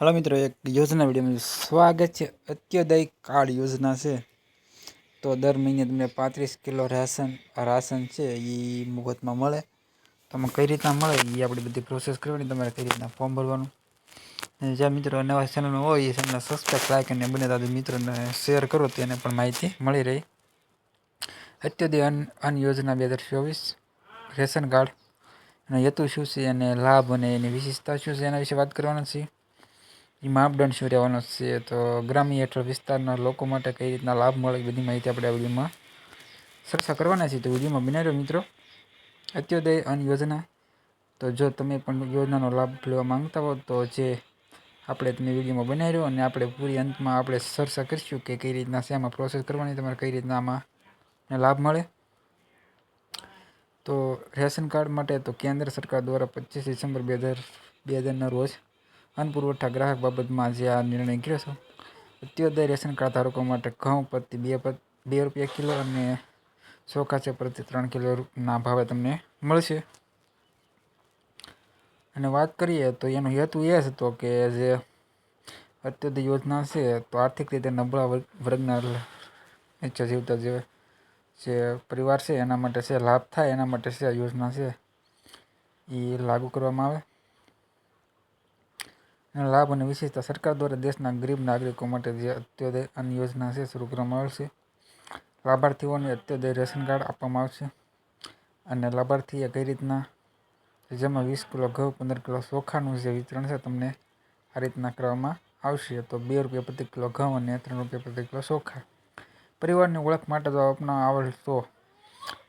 Hello મિત્રો, એક યોજના વિડીયોમાં સ્વાગત છે. અત્યોદય કાર્ડ યોજના છે. તો દર મહિને તમને પાંત્રીસ કિલો રાશન રાશન છે એ મુફતમાં મળે. તમે કઈ રીતના મળે એ આપણી બધી પ્રોસેસ કરવાની, તમારે કઈ રીતના ફોર્મ ભરવાનું. જ્યાં મિત્રો નવા ચેનલમાં હોય, એ ચેનલ સબસ્ક્રાઈબ લાઈક અને બને દાદા મિત્રોને શેર કરો, તેને પણ માહિતી મળી રહી. અત્યોદય અન્ન અન્ન યોજના બે હજાર ચોવીસ, રેશન કાર્ડ. અને હેતુ શું છે, અને લાભ અને એની વિશેષતા શું છે, એના વિશે વાત કરવાના છીએ. એ માપદંડ શું રહેવાનો છે? તો ગ્રામ્ય હેઠળ વિસ્તારના લોકો માટે કઈ રીતના લાભ મળે એ બધી માહિતી આપણે આ વિડીયોમાં ચર્ચા કરવાના છે તો વિડીયોમાં બનાવ્યો મિત્રો, અત્યોદય અન્ન યોજના. તો જો તમે પણ યોજનાનો લાભ લેવા માંગતા હો, તો જે આપણે તમે વિડીયોમાં બનાવી રહ્યો અને આપણે પૂરી અંતમાં આપણે ચર્ચા કરીશું કે કઈ રીતના આમાં પ્રોસેસ કરવાની, તમારે કઈ રીતના આમાં લાભ મળે. તો રેશન કાર્ડ માટે તો કેન્દ્ર સરકાર દ્વારા પચીસ ડિસેમ્બર બે હજાર, બે હજારના રોજ અન્ન પુરવઠા ગ્રાહક બાબતમાં જે આ નિર્ણય કર્યો છે. અત્યોદય રેશન કાર્ડ ધારકો માટે ઘઉં પ્રતિ બે બે રૂપિયા કિલો અને ચોખા છે પ્રતિ ત્રણ કિલોના ભાવે તમને મળશે. અને વાત કરીએ તો એનો હેતુ એ હતો કે જે અત્યોદય યોજના છે તો આર્થિક રીતે નબળા વર્ગના નીચે જીવતા જે જે પરિવાર છે એના માટે છે લાભ થાય એના માટે છે આ યોજના છે એ લાગુ કરવામાં આવે. લાભ અને વિશેષતા સરકાર દ્વારા દેશના ગરીબ નાગરિકો માટે જે અત્યોદય અન્ન યોજના છે, શરૂ કરવામાં આવશે. લાભાર્થીઓને અત્યોદય રેશન કાર્ડ આપવામાં આવશે. અને લાભાર્થીએ કઈ રીતના, જેમાં વીસ કિલો ઘઉં, પંદર કિલો ચોખાનું જે વિતરણ છે, તમને આ રીતના કરવામાં આવશે. તો બે રૂપિયા પ્રતિ કિલો ઘઉં અને ત્રણ રૂપિયા પ્રતિ કિલો ચોખા. પરિવારની ઓળખ માટે જો આપણા આવડતો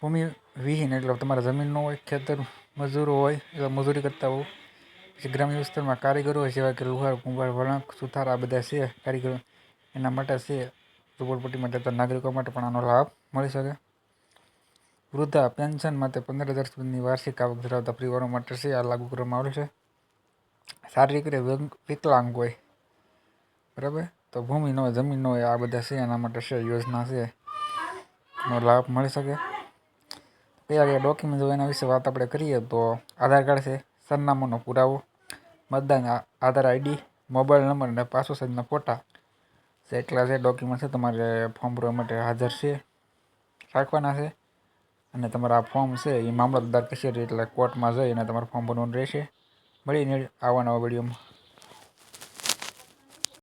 ભૂમિ વિહીન એટલે તમારે જમીન હોય, ખેતર, મજૂરો હોય, એટલે મજૂરી કરતા હોય પછી ગ્રામ્ય વિસ્તારમાં કારીગરો જેવા કે લુહાર, કુંભાર, વળાંક, સુથાર, આ બધા છે. કારીગરો એના માટે છે. ઝુંપડપટ્ટીમાં તો નાગરિકો માટે પણ આનો લાભ મળી શકે. વૃદ્ધા પેન્શન માટે પંદર હજાર સુધીની વાર્ષિક આવક ધરાવતા પરિવારો માટે છે. આ લાગુ કરવામાં આવશે શારીરિક રીતે વિકલાંગ હોય. બરાબર? તો ભૂમિ ન હોય, જમીન ન હોય, આ બધા છે. એના માટે છે યોજના છે. એનો લાભ મળી શકે. કયા કયા ડોક્યુમેન્ટ હોય એના વિશે વાત આપણે કરીએ તો આધાર કાર્ડ છે. સરનામાનો પુરાવો, મતદાન આધાર આઈડી, મોબાઈલ નંબર અને પાસપોર્ટ સાઇઝના ફોટા એટલા જે ડોક્યુમેન્ટ છે તમારે ફોર્મ ભરવા માટે હાજર છે, રાખવાના છે. અને તમારા ફોર્મ છે એ મામલતદાર કચેરી એટલે કોર્ટમાં જઈ અને તમારું ફોર્મ ભરવાનું રહેશે. મળીને આવવાના વિડીયોમાં.